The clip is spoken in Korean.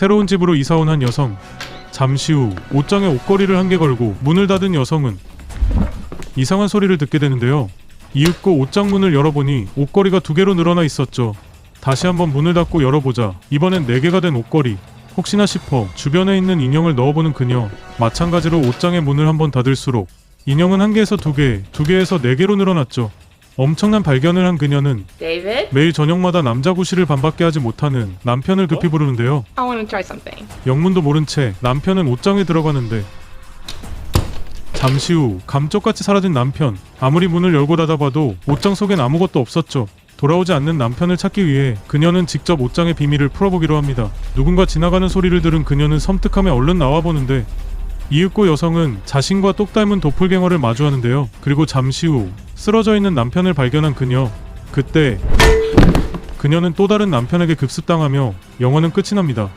새로운 집으로 이사온 한 여성. 잠시 후 옷장에 옷걸이를 한 개 걸고 문을 닫은 여성은 이상한 소리를 듣게 되는데요. 이윽고 옷장 문을 열어보니 옷걸이가 두 개로 늘어나 있었죠. 다시 한번 문을 닫고 열어보자 이번엔 네 개가 된 옷걸이. 혹시나 싶어 주변에 있는 인형을 넣어보는 그녀. 마찬가지로 옷장의 문을 한번 닫을수록 인형은 한 개에서 두 개, 두 개에서 네 개로 늘어났죠. 엄청난 발견을 한 그녀는 David, 매일 저녁마다 남자 구실을 반밖에 하지 못하는 남편을 급히 부르는데요. I want to try something. 영문도 모른 채 남편은 옷장에 들어가는데 잠시 후 감쪽같이 사라진 남편. 아무리 문을 열고 닫아봐도 옷장 속엔 아무것도 없었죠. 돌아오지 않는 남편을 찾기 위해 그녀는 직접 옷장의 비밀을 풀어보기로 합니다. 누군가 지나가는 소리를 들은 그녀는 섬뜩함에 얼른 나와보는데 이윽고 여성은 자신과 똑 닮은 도플갱어를 마주하는데요. 그리고 잠시 후 쓰러져 있는 남편을 발견한 그녀. 그때 그녀는 또 다른 남편에게 급습당하며 영화는 끝이 납니다.